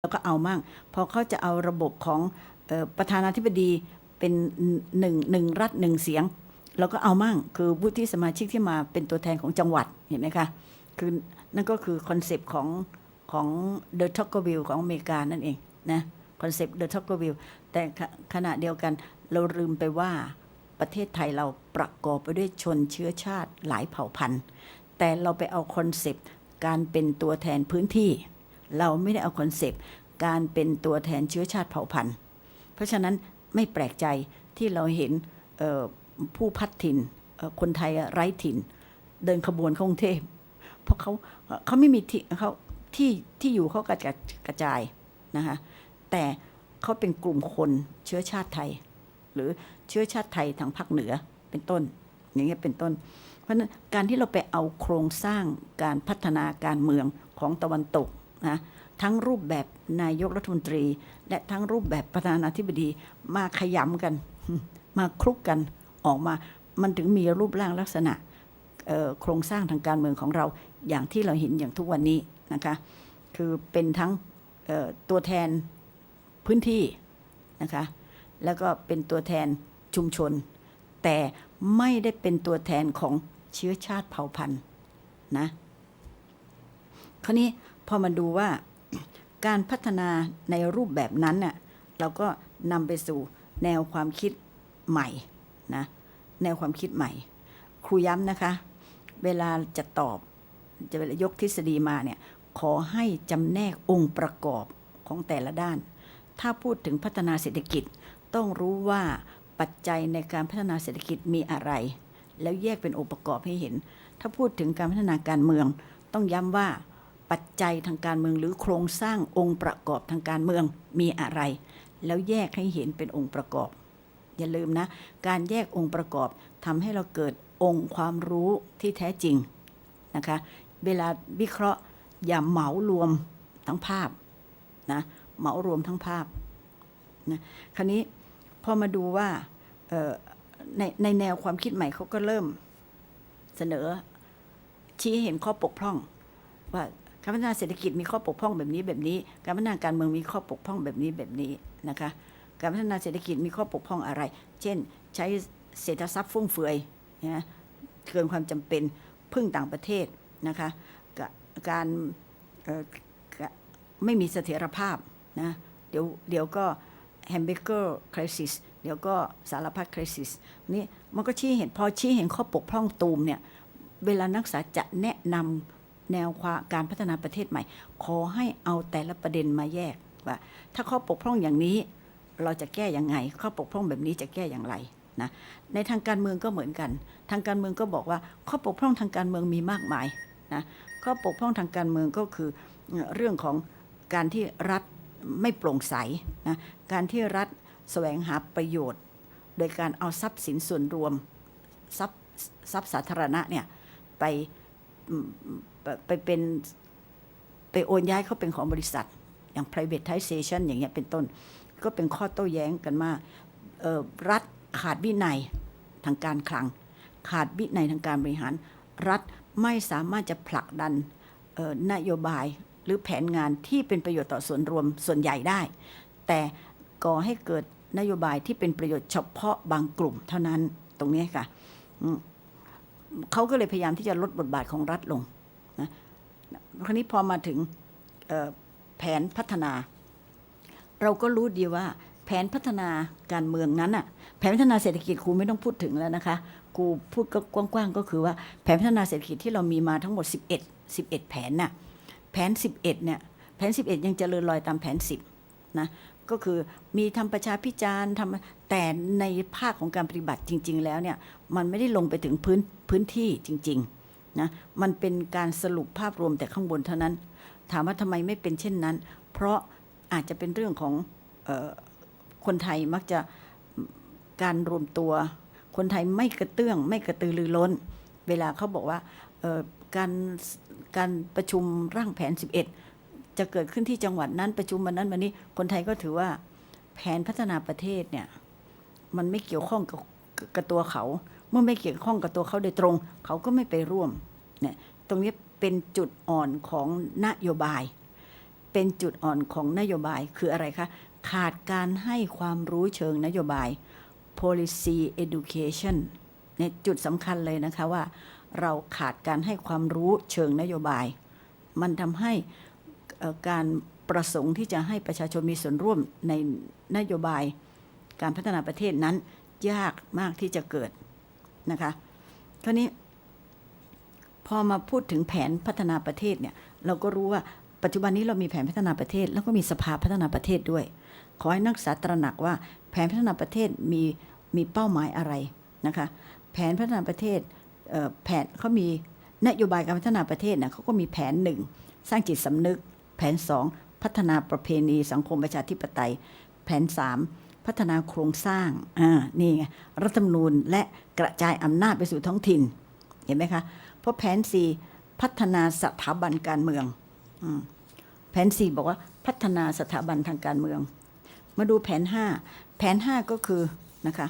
แล้วก็เอามั่งพอเขาจะเอาระบบของออประธานาธิบดีเป็นหนึ่งหนึ่งรัฐหนึ่งเสียงเราก็เอามั่งคือวุฒิสมาชิกที่มาเป็นตัวแทนของจังหวัดเห็นไหมคะคือนั่นก็คือคอนเซปต์ของของเดอะท็อกเกอร์วิลของอเมริกานั่นเองนะคอนเซปต์เดอะท็อกเกอร์วิลแต่ขณะเดียวกันเราลืมไปว่าประเทศไทยเราประกอบไปด้วยชนเชื้อชาติหลายเผ่าพันธุ์ แต่เราไปเอาคอนเซปต์การเป็นตัวแทนพื้นที่ เราไม่ได้เอาคอนเซปต์การเป็นตัวแทนเชื้อชาติเผ่าพันธุ์ เพราะฉะนั้นไม่แปลกใจที่เราเห็นผู้พัดถิ่นเอ่อคนไทยไร้ถิ่น เดินขบวนเข้ากรุงเทพ เพราะเขาเขาไม่มีที่เขาที่ที่อยู่เขากระจัดกระจายนะคะแต่เขาเป็นกลุ่มคนเชื้อชาติไทย หรือเชื้อชาติไทยทางภาคเหนือเป็นต้น อย่างเงี้ยเป็นต้น เพราะฉะนั้นการที่เราไปเอาโครงสร้างการพัฒนาการเมืองของตะวันตก นะทั้งรูปแบบนายกรัฐมนตรี และทั้งรูปแบบประธานาธิบดีมาขยำกัน มาคลุกกันออกมา มันถึงมีรูปร่างลักษณะโครงสร้างทางการเมืองของเราอย่างที่เราเห็นอย่างทุกวันนี้นะคะคือเป็นทั้งตัวแทนพื้นที่นะคะแล้วก็เป็นตัวแทนชุมชน แต่ไม่ได้เป็นตัวแทนของเชื้อชาติเผ่าพันธุ์นะคราวนี้ พอมาดูว่าการพัฒนาในรูปแบบนั้นน่ะเราก็นำไปสู่แนวความคิดใหม่นะแนวความคิดใหม่ ครูย้ำนะคะ เวลาจะตอบจะเวลายกทฤษฎีมาเนี่ยขอให้จำแนกองค์ประกอบของแต่ละด้าน ถ้าพูดถึงพัฒนาเศรษฐกิจ ต้องรู้ว่าปัจจัยในการพัฒนาเศรษฐกิจมีอะไร แล้วแยกเป็นองค์ประกอบให้เห็น ถ้าพูดถึงการพัฒนาการเมือง ต้องย้ำว่า ปัจจัยทางการเมืองหรือโครงสร้างองค์ประกอบทางการเมืองมีอะไร แล้วแยกให้เห็นเป็นองค์ประกอบ อย่าลืมนะ การแยกองค์ประกอบทำให้เราเกิดองค์ความรู้ที่แท้จริงนะคะ เวลาวิเคราะห์อย่าเหมารวมทั้งภาพนะเหมารวมทั้งภาพนะคราวนี้พอมาดูว่าในในแนวความคิดใหม่เขาก็เริ่มเสนอชี้เห็นข้อบกพร่องว่า การพัฒนาเศรษฐกิจมีข้อบกพร่องแบบนี้แบบนี้ การพัฒนาการเมืองมีข้อบกพร่องแบบนี้แบบนี้นะคะ การพัฒนาเศรษฐกิจมีข้อบกพร่องอะไร เช่น ใช้เศรษฐทรัพย์ฟุ่มเฟือยนะเกินความจำเป็นพึ่งต่างประเทศนะคะการไม่มีเสถียรภาพนะเดี๋ยวเดี๋ยวก็แฮมเบเกอร์คริสิสเดี๋ยวก็สารพัดคริสิสนี่มันก็ชี้เห็นพอชี้เห็นข้อบกพร่องตูมเนี่ย เวลานักศึกษาจะแนะนำ แนวความการพัฒนาประเทศใหม่ ขอให้เอาแต่ละประเด็นมาแยกว่า ถ้าข้อบกพร่องอย่างนี้เราจะแก้ยังไง ข้อบกพร่องแบบนี้จะแก้อย่างไรนะในทางการเมืองก็เหมือนกัน ทางการเมืองก็บอกว่าข้อบกพร่องทางการเมืองมีมากมายนะข้อบกพร่องทางการเมืองก็คือเรื่องของการที่รัฐไม่โปร่งใสนะการที่รัฐแสวงหาประโยชน์ โดยการเอาทรัพย์สินส่วนรวมทรัพย์ทรัพย์สาธารณะเนี่ยไป ไปไปเป็นไปโอนย้ายเขาเป็นของบริษัท อย่าง privatization อย่างเงี้ยเป็นต้น ก็เป็นข้อโต้แย้งกันมากรัฐขาดวินัยทางการคลัง ขาดวินัยทางการบริหาร รัฐไม่สามารถจะผลักดันนโยบายหรือแผนงานที่เป็นประโยชน์ต่อส่วนรวมส่วนใหญ่ได้ แต่ก่อให้เกิดนโยบายที่เป็นประโยชน์เฉพาะบางกลุ่มเท่านั้นตรงนี้ค่ะ เขาก็เลยพยายามที่จะลดบทบาทของรัฐลงนะคราวนี้พอมาถึงแผนพัฒนา เราก็รู้ดีว่า แผนพัฒนาการเมืองนั้นอะแผนพัฒนาเศรษฐกิจครูไม่ต้องพูดถึงแล้วนะคะครูพูดก็กว้างๆก็คือว่าแผนพัฒนาเศรษฐกิจที่เรามีมาทั้งหมด 11 11 แผนน่ะแผน 11เนี่ยแผน 11 ยังเจริญรอยตามแผน 10นะ ก็คือมีทำประชาพิจารณ์ทำแต่ในภาคของการปฏิบัติจริง ๆ แล้วเนี่ยมันไม่ได้ลงไปถึงพื้นพื้นที่จริงๆนะมันเป็นการสรุปภาพรวมแต่ข้างบนเท่านั้น ถามว่าทำไมไม่เป็นเช่นนั้น เพราะอาจจะเป็นเรื่องของออคนไทยมักจะการรวมตัว คนไทยไม่กระเตื้อง ไม่กระตือรือร้น เวลาเขาบอกว่าการการประชุมร่างแผน 11 จะเกิดขึ้นที่จังหวัดนั้นประชุมวันนั้นวันนี้คนไทยก็ถือว่าแผนพัฒนาประเทศเนี่ย มันไม่เกี่ยวข้องกับกับตัวเขา เมื่อไม่เกี่ยวข้องกับตัวเขาโดยตรง เขาก็ไม่ไปร่วมเนี่ยตรงนี้เป็นจุดอ่อนของนโยบาย เป็นจุดอ่อนของนโยบายคืออะไรคะ ขาดการให้ความรู้เชิงนโยบาย policy education เนี่ยจุดสำคัญเลยนะคะว่า เราขาดการให้ความรู้เชิงนโยบาย มันทำให้ การประสงค์ที่จะให้ประชาชนมีส่วนร่วมในนโยบายการพัฒนาประเทศนั้น ยากมากที่จะเกิดนะคะคราวนี้พอมาพูดถึงแผนพัฒนาประเทศเนี่ยเราก็รู้ว่าปัจจุบันนี้เรามีแผนพัฒนาประเทศ แล้วก็มีสภาพัฒนาประเทศด้วย ขอให้นักศึกษาตระหนักว่าแผนพัฒนาประเทศมีมีเป้าหมายอะไรนะคะแผนพัฒนาประเทศเแผนเขามีนโยบายการพัฒนาประเทศนะเขาก็มีแผนหนึ่งสร้างจิตสำนึก แผนสองพัฒนาประเพณีสังคมประชาธิปไตย แผนสามพัฒนาโครงสร้างอ่านี่ไงรัฐธรรมนูญและกระจายอำนาจไปสู่ท้องถิ่น เห็นไหมคะเพราะแผนสี่พัฒนาสถาบันการเมืองอแผนสี่บอกว่าพัฒนาสถาบันทางการเมือง มาดูแผนห้าแผนห้าก็คือนะคะ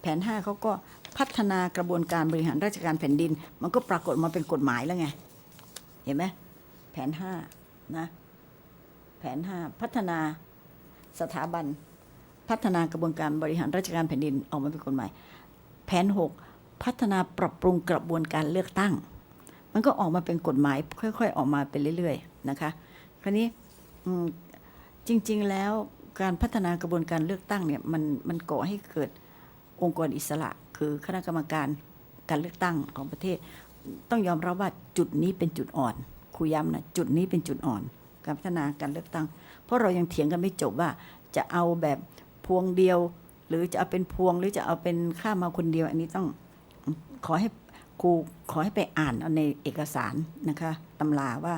แผนห้าเขาก็พัฒนากระบวนการบริหารราชการแผ่นดิน มันก็ปรากฏมาเป็นกฎหมายแล้วไง เห็นไหมแผนห้านะ แผนห้าพัฒนาสถาบัน พัฒนากระบวนการบริหารราชการแผ่นดินออกมาเป็นกฎหมาย แผนหกพัฒนาปรับปรุงกระบวนการเลือกตั้ง มันก็ออกมาเป็นกฎหมาย ค่อย ๆ ออกมาไปเรื่อยๆนะคะคราวนี้จริง ๆ แล้วการพัฒนากระบวนการเลือกตั้งเนี่ยมันมันก่อให้เกิดองค์กรอิสระ คือคณะกรรมการการเลือกตั้งของประเทศ ต้องยอมรับว่าจุดนี้เป็นจุดอ่อนครูย้ำนะจุดนี้เป็นจุดอ่อน การพัฒนาการเลือกตั้ง เพราะเรายังเถียงกันไม่จบว่า จะเอาแบบพวงเดียว หรือจะเอาเป็นพวงหรือจะเอาเป็นข้ามาคนเดียว อันนี้ต้องขอให้ครูขอให้ไปอ่านเอาในเอกสารนะคะตำราว่า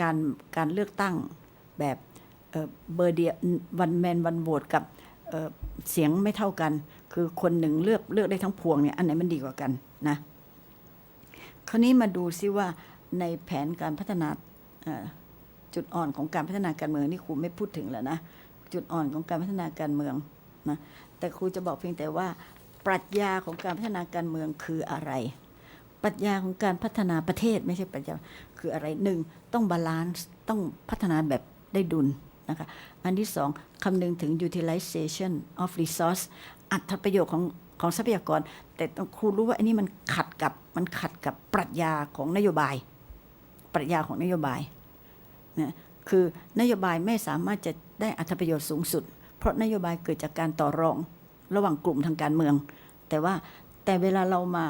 การการเลือกตั้งแบบเบอร์เดียวันแมนวันโหวตกับเเสียงไม่เท่ากัน คือคนหนึ่งเลือกเลือกได้ทั้งพวงเนี่ยอันไหนมันดีกว่ากันนะคราวนี้มาดูซิว่าในแผนการพัฒนา จุดอ่อนของการพัฒนาการเมืองนี่ครูไม่พูดถึงแล้วนะจุดอ่อนของการพัฒนาการเมืองนะแต่ครูจะบอกเพียงแต่ว่า ปรัชญาของการพัฒนาการเมืองคืออะไร ปรัชญาของการพัฒนาประเทศไม่ใช่ปรัชญาคืออะไรหนึ่งต้องบาลานซ์ต้องพัฒนาแบบได้ดุลนะคะอันที่สองคำนึงถึง utilization of resource อัตประโยชน์ของของทรัพยากร แต่ครูรู้ว่าอันนี้มันขัดกับมันขัดกับปรัชญาของนโยบาย ปรัชญาของนโยบาย นะคือนโยบายไม่สามารถจะได้อัตประโยชน์สูงสุด เพราะนโยบายเกิดจากการต่อรองระหว่างกลุ่มทางการเมือง แต่ว่าแต่เวลาเรามา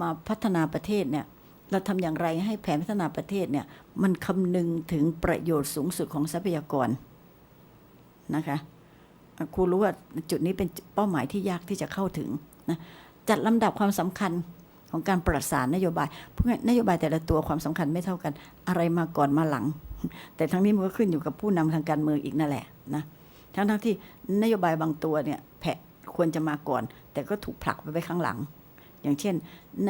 มาพัฒนาประเทศเนี่ยเราทำอย่างไรให้แผนพัฒนาประเทศเนี่ยมันคำนึงถึงประโยชน์สูงสุดของทรัพยากรนะคะครูรู้ว่าจุดนี้เป็นเป้าหมายที่ยากที่จะเข้าถึงนะจัดลำดับความสำคัญของการประสานนโยบาย เพราะนโยบายแต่ละตัวความสำคัญไม่เท่ากัน อะไรมาก่อนมาหลัง แต่ทั้งนี้มันก็ขึ้นอยู่กับผู้นำทางการเมืองอีกนั่นแหละนะทั้งทั้งที่นโยบายบางตัวเนี่ยแผะควรจะมาก่อน แต่ก็ถูกผลักไปไว้ข้างหลัง อย่างเช่น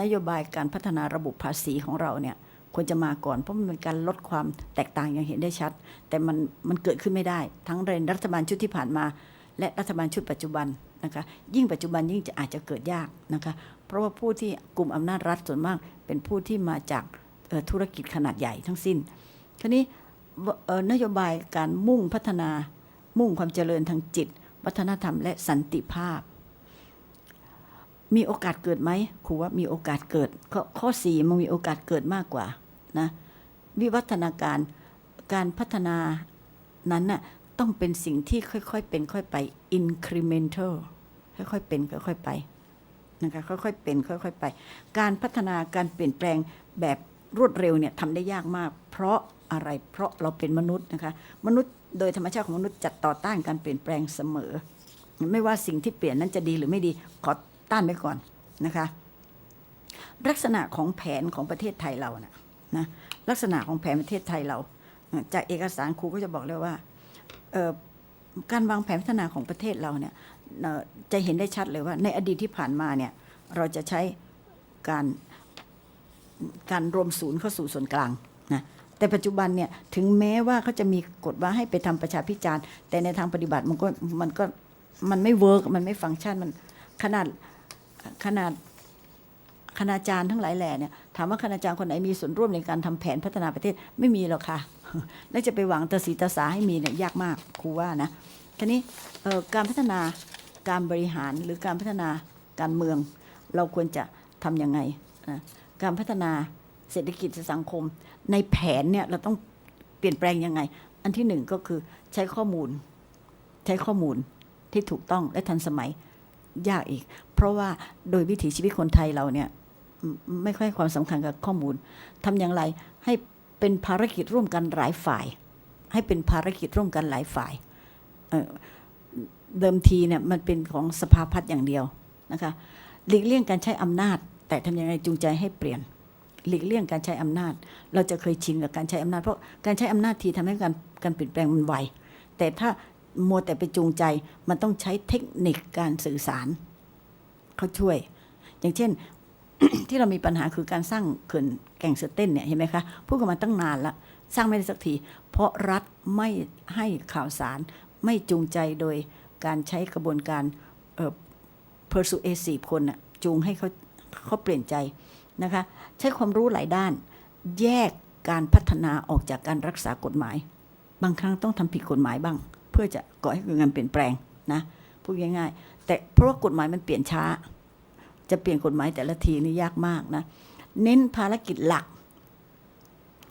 นโยบายการพัฒนาระบบภาษีของเราเนี่ยควรจะมาก่อนเพราะมันเป็นการลดความแตกต่างอย่างเห็นได้ชัด แต่มันมันเกิดขึ้นไม่ได้ ทั้งเรนรัฐบาลชุดที่ผ่านมา และรัฐบาลชุดปัจจุบันนะคะยิ่งปัจจุบันยิ่งจะอาจจะเกิดยากนะคะเพราะว่าผู้ที่กลุ่มอำนาจรัฐส่วนมาก เป็นผู้ที่มาจากธุรกิจขนาดใหญ่ทั้งสิ้น ทีนี้นโยบายการมุ่งพัฒนามุ่งความเจริญทางจิต วัฒนธรรมและสันติภาพ มีโอกาสเกิดไหมครูว่ามีโอกาสเกิด ข้อข้อสี่มันมีโอกาสเกิดมากกว่านะวิวัฒนาการการพัฒนานั้นน่ะต้องเป็นสิ่งที่ค่อยๆเป็นค่อยไป incremental ค่อยๆเป็นค่อยๆไปนะคะค่อยๆเป็นค่อยๆไป การพัฒนาการเปลี่ยนแปลงแบบรวดเร็วเนี่ยทำได้ยากมาก เพราะ อะไร เพราะเราเป็นมนุษย์นะคะ มนุษย์โดยธรรมชาติของมนุษย์จัดต่อต้านการเปลี่ยนแปลงเสมอ ไม่ว่าสิ่งที่เปลี่ยนนั้นจะดีหรือไม่ดีขอต้านไว้ก่อนนะคะ ลักษณะของแผนของประเทศไทยเรานะนะลักษณะของแผนประเทศไทยเรา จากเอกสารครูก็จะบอกเลยว่าการวางแผนพัฒนาของประเทศเราเนี่ยจะเห็นได้ชัดเลยว่า ในอดีตที่ผ่านมาเนี่ยเราจะใช้การการรวมศูนย์เข้าสู่ส่วนกลาง แต่ปัจจุบันเนี่ยถึงแม้ว่าเขาจะมีกฎว่าให้ไปทำประชาพิจารณ์ แต่ในทางปฏิบัติมันก็มันก็มันไม่เวิร์กมันไม่ฟังก์ชันมันขนาดขนาดคณาจารย์ทั้งหลายแหล่เนี่ยถามว่าคณาจารย์คนไหนมีส่วนร่วมในการทำแผนพัฒนาประเทศไม่มีหรอกค่ะแล้วจะไปหวังตาสีตาสาให้มีเนี่ยยากมากครูว่านะทีนี้การพัฒนาการบริหารหรือการพัฒนาการเมือง เราควรจะทำยังไงนะการพัฒนา เศรษฐกิจสังคม ในแผนเนี่ยเราต้องเปลี่ยนแปลงยังไง อันที่หนึ่งก็คือใช้ข้อมูล ใช้ข้อมูลที่ถูกต้องและทันสมัยยากอีก เพราะว่าโดยวิถีชีวิตคนไทยเราเนี่ยไม่ค่อยความสำคัญกับข้อมูลทำอย่างไรให้เป็นภารกิจร่วมกันหลายฝ่าย ให้เป็นภารกิจร่วมกันหลายฝ่ายเเดิมทีเนี่ยมันเป็นของสภาพัฒน์อย่างเดียวนะคะหลีกเลี่ยงการใช้อำนาจ แต่ทำยังไงจูงใจให้เปลี่ยน หลีกเลี่ยงการใช้อำนาจ เราจะเคยชินกับการใช้อำนาจ เพราะการใช้อำนาจทีทำให้การการเปลี่ยนแปลงมันไวแต่ถ้ามัวแต่ไปจูงใจมันต้องใช้เทคนิคการสื่อสารเขาช่วย อย่างเช่นที่เรามีปัญหาคือการสร้างเขื่อนแก่งเสือเต้นเนี่ยเห็นไหมคะพูดกันมาตั้งนานละสร้างไม่ได้สักที เพราะรัฐไม่ให้ข่าวสาร ไม่จูงใจโดยการใช้กระบวนการเอ่อ persuasive คนน่ะจูงให้เขาเขาเปลี่ยนใจ นะคะใช้ความรู้หลายด้าน แยกการพัฒนาออกจากการรักษากฎหมาย บางครั้งต้องทำผิดกฎหมายบ้าง เพื่อจะก่อให้เกิดการเปลี่ยนแปลงนะพูดง่ายๆแต่เพราะว่ากฎหมายมันเปลี่ยนช้า จะเปลี่ยนกฎหมายแต่ละทีนี่ยากมากนะเน้นภารกิจหลัก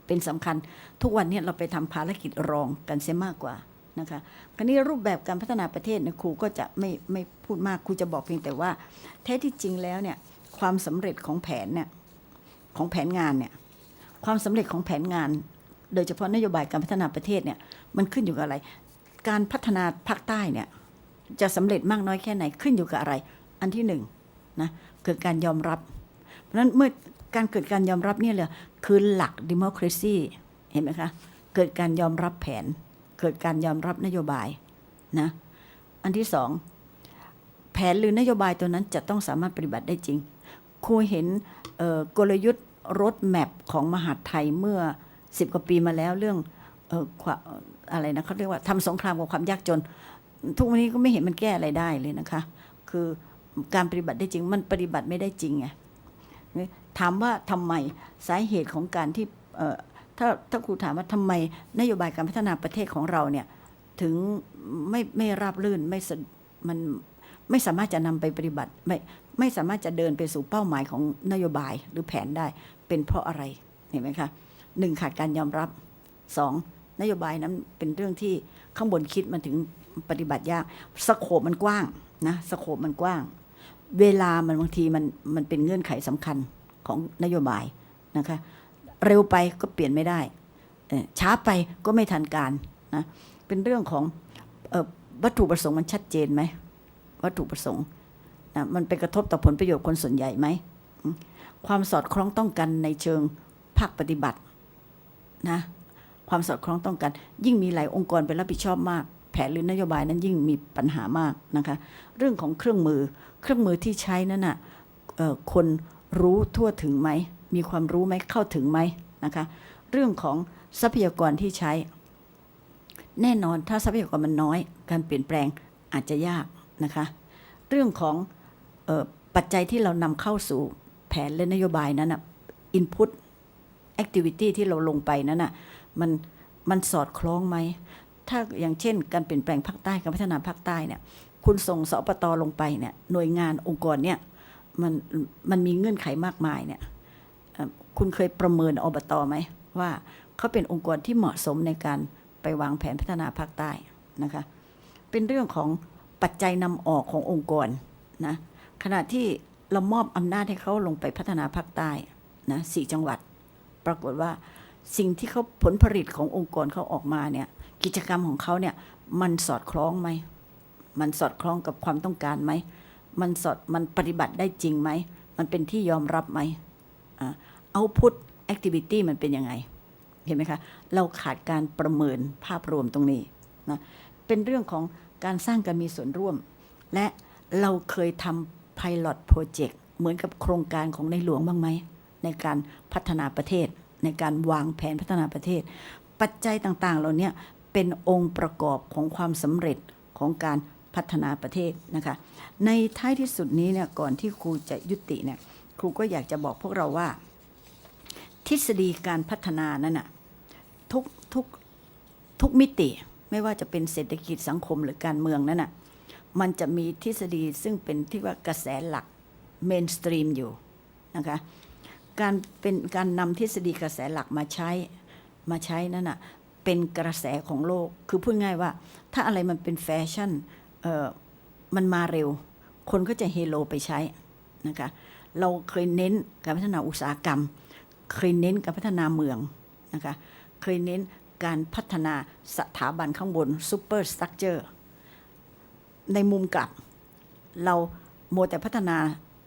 เป็นสำคัญทุกวันนี้เราไปทำภารกิจรองกันเสียมากกว่านะคะคราวนี้รูปแบบการพัฒนาประเทศเนยครูก็จะไม่ไม่พูดมากครูจะบอกเพียงแต่ว่าแท้ที่จริงแล้วเนี่ย ความสำเร็จของแผนเนี่ยของแผนงานเนี่ยความสำเร็จของแผนงาน โดยเฉพาะนโยบายการพัฒนาประเทศเนี่ยมันขึ้นอยู่กับอะไร การพัฒนาภาคใต้เนี่ยจะสำเร็จมากน้อยแค่ไหนขึ้นอยู่กับอะไร อันที่หนึ่งนะเกิดการยอมรับ เพราะฉะนั้นเมื่อการเกิดการยอมรับเนี่ยเลยคือหลัก democracy เห็นไหมคะเกิดการยอมรับแผน เกิดการยอมรับนโยบายนะอันที่สองแผนหรือนโยบายตัวนั้นจะต้องสามารถปฏิบัติได้จริง ครูเห็นกลยุทธ์รถแมพของมหาดไทยเมื่อสิบกว่าปีมาแล้วเรื่องเอออะไรนะเขาเรียกว่าทำสงครามกับความยากจน ทุกวันนี้ก็ไม่เห็นมันแก้อะไรได้เลยนะคะ คือการปฏิบัติได้จริงมันปฏิบัติไม่ได้จริงไงถามว่าทำไมสาเหตุของการที่ถ้าถ้าครูถามว่าทำไมนโยบายการพัฒนาประเทศของเราเนี่ยถึงไม่ไม่ราบรื่นไม่มันไม่สามารถจะนำไปปฏิบัติไม่ ไม่สามารถจะเดินไปสู่เป้าหมายของนโยบายหรือแผนได้ เป็นเพราะอะไรเห็นไหมคะหนึ่งขาดการยอมรับสองนโยบายนั้นเป็นเรื่องที่ข้างบนคิดมันถึงปฏิบัติยากสโคปมันกว้างนะสโคปมันกว้าง เวลามันบางทีมันมันเป็นเงื่อนไขสำคัญของนโยบายนะคะเร็วไปก็เปลี่ยนไม่ได้ช้าไปก็ไม่ทันการนะเป็นเรื่องของออวัตถุประสงค์มันชัดเจนไหมวัตถุประสงค์ มันไปกระทบต่อผลประโยชน์คนส่วนใหญ่ไหม ความสอดคล้องต้องกันในเชิงภาคปฏิบัตินะความสอดคล้องต้องกัน ยิ่งมีหลายองค์กรเป็นรับผิดชอบมาก แผนหรือนโยบายนั้นยิ่งมีปัญหามากนะคะเรื่องของเครื่องมือเครื่องมือที่ใช้นั้นน่ะเอ่อคนรู้ทั่วถึงไหม มีความรู้ไหมเข้าถึงไหมนะคะเรื่องของทรัพยากรที่ใช้ แน่นอนถ้าทรัพยากรมันน้อย การเปลี่ยนแปลงอาจจะยากนะคะ เรื่องของ ปัจจัยที่เรานำเข้าสู่แผนและนโยบายนั้นนะ input activity ที่เราลงไปนั้นน่ะมันมันสอดคล้องไหม ถ้าอย่างเช่น การเปลี่ยนแปลงภาคใต้การพัฒนาภาคใต้เนี่ย คุณส่งสปตลงไปเนี่ย หน่วยงานองค์กรเนี่ย มันมันมีเงื่อนไขมากมายเนี่ย คุณเคยประเมินอบตไหม ว่าเขาเป็นองค์กรที่เหมาะสมในการไปวางแผนพัฒนาภาคใต้นะคะ เป็นเรื่องของปัจจัยนำออกขององค์กรนะ ขณะที่เรามอบอำนาจให้เขาลงไปพัฒนาภาคใต้นะสี่จังหวัด ปรากฏว่าสิ่งที่เขาผลผลิตขององค์กรเขาออกมาเนี่ย กิจกรรมของเขาเนี่ย มันสอดคล้องไหม มันสอดคล้องกับความต้องการไหม มันสอดมันปฏิบัติได้จริงไหม มันเป็นที่ยอมรับไหมเอาพุทแอคทิวิตี้มันเป็นยังไง เห็นไหมคะ เราขาดการประเมินภาพรวมตรงนี้นะเป็นเรื่องของการสร้างการมีส่วนร่วม และเราเคยทำ Pilot Project เหมือนกับโครงการของในหลวงบ้างไหม ในการพัฒนาประเทศ ในการวางแผนพัฒนาประเทศ ปัจจัยต่างๆ เหล่านี้เป็นองค์ประกอบของความสำเร็จของการพัฒนาประเทศนะคะ ในท้ายที่สุดนี้เนี่ยก่อนที่ครูจะยุติเนี่ยครูก็อยากจะบอกพวกเราว่า ทฤษฎีการพัฒนานั่นน่ะทุกทุกทุกมิติไม่ว่าจะเป็นเศรษฐกิจสังคมหรือการเมืองนั่นน่ะ มันจะมีทฤษฎีซึ่งเป็นที่ว่ากระแสหลักเมนสตรีมอยู่นะคะการเป็นการนำทฤษฎีกระแสหลักมาใช้มาใช้นั่นน่ะเป็นกระแสของโลก คือพูดง่ายว่า ถ้าอะไรมันเป็นแฟชั่นเออมันมาเร็ว คนก็จะเฮโลไปใช้นะคะเราเคยเน้นการพัฒนาอุตสาหกรรม เคยเน้นการพัฒนาเมืองนะคะเคยเน้นการพัฒนาสถาบันข้างบนซูเปอร์สตรัคเจอร์ ในมุมกลับ เราโมแต่พัฒนา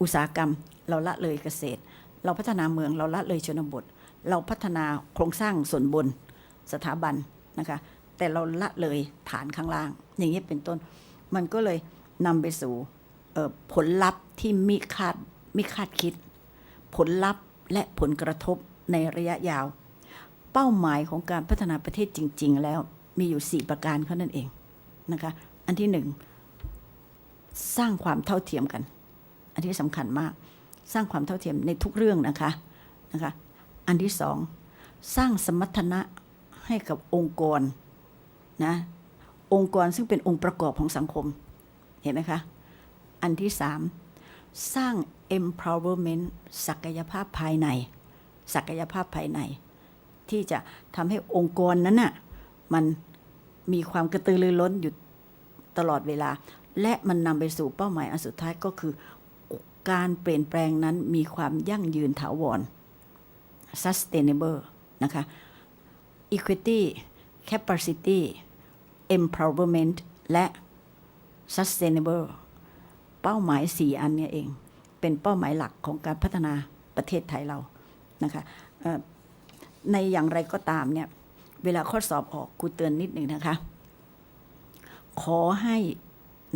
อุตสาหกรรม เราละเลยเกษตร เราพัฒนาเมืองเราละเลยชนบท เราพัฒนาโครงสร้างส่วนบนสถาบันนะคะ แต่เราละเลยฐานข้างล่าง อย่างนี้เป็นต้น มันก็เลยนำไปสู่ผลลัพธ์ที่มิคาดมิคาดคิด ผลลัพธ์และผลกระทบในระยะยาว เป้าหมายของการพัฒนาประเทศจริง ๆ แล้วมีอยู่ 4 ประการเท่านั้นเองนะคะ อันที่หนึ่ง สร้างความเท่าเทียมกัน อันที่สำคัญมาก สร้างความเท่าเทียมในทุกเรื่องนะคะนะคะ อันที่สองสร้างสมรรถนะให้กับองค์กรนะองค์กรซึ่งเป็นองค์ประกอบของสังคมเห็นไหมคะ อันที่สามสร้าง empowerment ศักยภาพภายใน ศักยภาพภายใน ที่จะทำให้องค์กรนั้นน่ะมันมีความกระตือรือร้นอยู่ตลอดเวลา และมันนำไปสู่เป้าหมายอันสุดท้ายก็คือ การเปลี่ยนแปลงนั้นมีความยั่งยืนถาวร sustainable นะคะ equity capacity empowerment และ sustainable เป้าหมาย 4 อันนี้เอง เป็นเป้าหมายหลักของการพัฒนาประเทศไทยเรานะคะในอย่างไรก็ตามเนี่ย เวลาข้อสอบออกครูเตือนนิดหนึ่งนะคะ ขอให้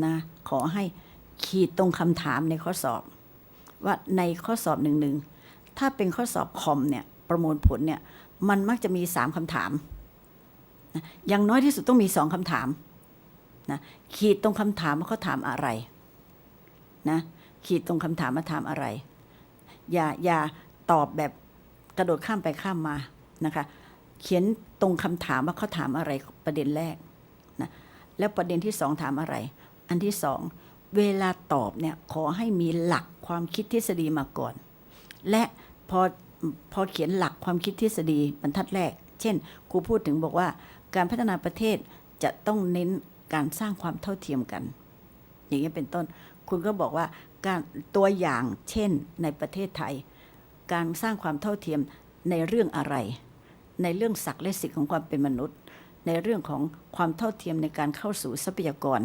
นะขอให้ขีดตรงคำถามในข้อสอบ ว่าในข้อสอบหนึ่งหนึ่งถ้าเป็นข้อสอบคอมเนี่ยประมวลผลเนี่ยมันมักจะมีสามคำถามนะอย่างน้อยที่สุดต้องมีสองคำถามนะขีดตรงคำถามว่าเขาถามอะไรนะขีดตรงคำถามมาถามอะไร อย่าอย่าตอบแบบกระโดดข้ามไปข้ามมานะคะเขียนตรงคำถามว่าเขาถามอะไรประเด็นแรกนะแล้วประเด็นที่สองถามอะไร อันที่สองเวลาตอบเนี่ยขอให้มีหลักความคิดทฤษฎีมาก่อน และพอพอเขียนหลักความคิดทฤษฎีบรรทัดแรก เช่นครูพูดถึงบอกว่าการพัฒนาประเทศจะต้องเน้นการสร้างความเท่าเทียมกัน อย่างนี้เป็นต้น คุณก็บอกว่าการตัวอย่างเช่นในประเทศไทย การสร้างความเท่าเทียมในเรื่องอะไร ในเรื่องศักดิ์และสิทธิ์ของความเป็นมนุษย์ ในเรื่องของความเท่าเทียมในการเข้าสู่ทรัพยากร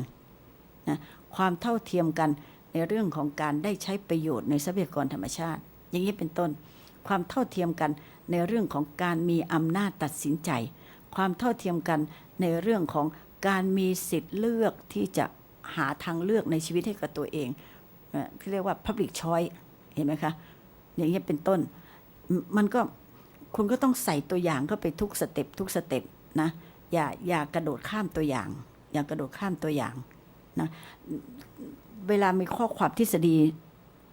นะความเท่าเทียมกันในเรื่องของการได้ใช้ประโยชน์ในทรัพยากรธรรมชาติ อย่างนี้เป็นต้น ความเท่าเทียมกันในเรื่องของการมีอำนาจตัดสินใจ ความเท่าเทียมกันในเรื่องของการมีสิทธิ์เลือกที่จะหาทางเลือกในชีวิตให้กับตัวเองที่เรียกว่า public choice เห็นไหมคะ อย่างนี้เป็นต้นมมันก็คุณก็ต้องใส่ตัวอย่างเข้าไปทุกสเต็ปทุกสเต็ปนะ อย่าอย่ากระโดดข้ามตัวอย่าง อย่ากระโดดข้ามตัวอย่าง นะเวลามีข้อความทฤษฎี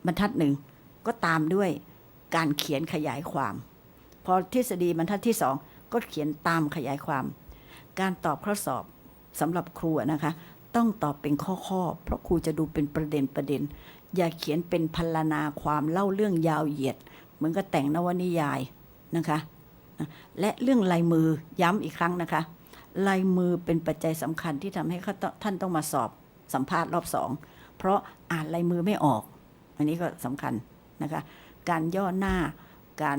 บรรทัดหนึ่งก็ตามด้วยการเขียนขยายความ พอทฤษฎีบรรทัดที่สองก็เขียนตามขยายความ การตอบข้อสอบสำหรับครูนะคะ ต้องตอบเป็นข้อๆเพราะครูจะดูเป็นประเด็นประเด็น อย่าเขียนเป็นพันลนาความเล่าเรื่องยาวเหยียด เหมือนกับแต่งนวนิยายนะคะและเรื่องลายมือย้ำอีกครั้งนะคะ ลายมือเป็นปัจจัยสำคัญที่ทำให้ท่านต้องมาสอบ สัมภาษณ์รอบสองเพราะอ่านลายมือไม่ออก อันนี้ก็สำคัญนะคะ การย่อหน้าการ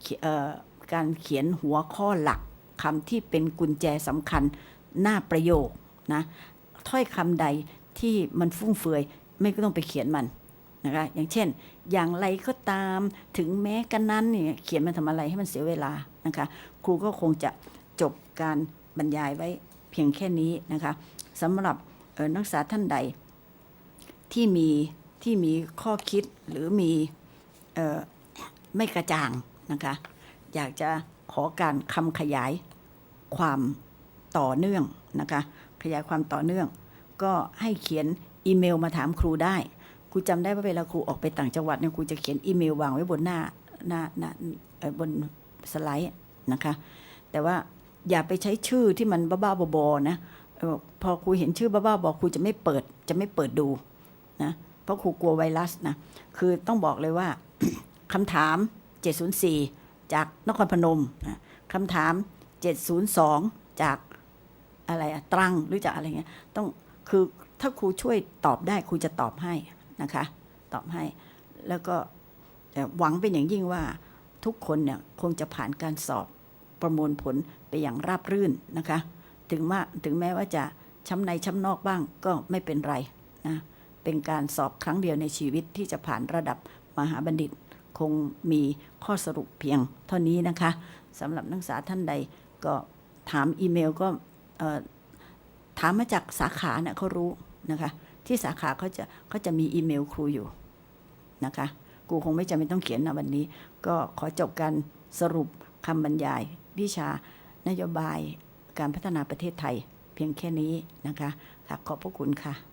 เขียเอ่อการเขียนหัวข้อหลักคำที่เป็นกุญแจสำคัญหน้าประโยคนะถ้อยคำใดที่มันฟุ่มเฟือยไม่ก็ต้องไปเขียนมันนะคะอย่างเช่น อย่างไรก็ตามถึงแม้กันนั้นเนี่ยเขียนมันทำอะไรให้มันเสียเวลานะคะครูก็คงจะจบการบรรยายไว้เพียงแค่นี้นะคะสำหรับ นักศึกษาท่านใด ที่มีที่มีข้อคิดหรือมีออไม่กระจ่างนะคะ อยากจะขอการคำขยายความต่อเนื่องนะคะ ขยายความต่อเนื่อง ก็ให้เขียนอีเมลมาถามครูได้ครูจำได้ว่าเวลาครูออกไปต่างจังหวัดเนี่ยครูจะเขียนอีเมลวางไว้บนหน้าหน้าหน้าบนสไลด์นะคะ แต่ว่าอย่าไปใช้ชื่อที่มันบ้าๆบอๆนะ อพอครูเห็นชื่อบ้าๆบอๆครูจะไม่เปิดจะไม่เปิดดูนะเพราะครูกลัวไวรัสนะคือต้องบอกเลยว่าคำถาม 704 จากนครพนมนะคำถาม 702 จากอะไรอะตรังหรือจากอะไรเงี้ยต้องคือถ้าครูช่วยตอบได้ครูจะตอบให้นะคะ ตอบให้แล้วก็หวังเป็นอย่างยิ่งว่าทุกคนเนี่ยคงจะผ่านการสอบประมวลผลไปอย่างราบรื่นนะคะ ถึงว่าถึงแม้ว่าจะช้ำในช้ำนอกบ้างก็ไม่เป็นไรนะเป็นการสอบครั้งเดียวในชีวิตที่จะผ่านระดับมหาบัณฑิต คงมีข้อสรุปเพียงเท่านี้นะคะสำหรับนักศึกษาท่านใดก็ถามอีเมลก็ถามมาจากสาขาเนี่ยเขารู้นะคะที่สาขาเขาจะเขาจะมีอีเมลครูอยู่นะคะครูคงไม่จำเป็นต้องเขียนนะวันนี้ ก็ขอจบการสรุปคำบรรยาย วิชานโยบาย การพัฒนาประเทศไทยเพียงแค่นี้นะคะขอบพระคุณค่ะ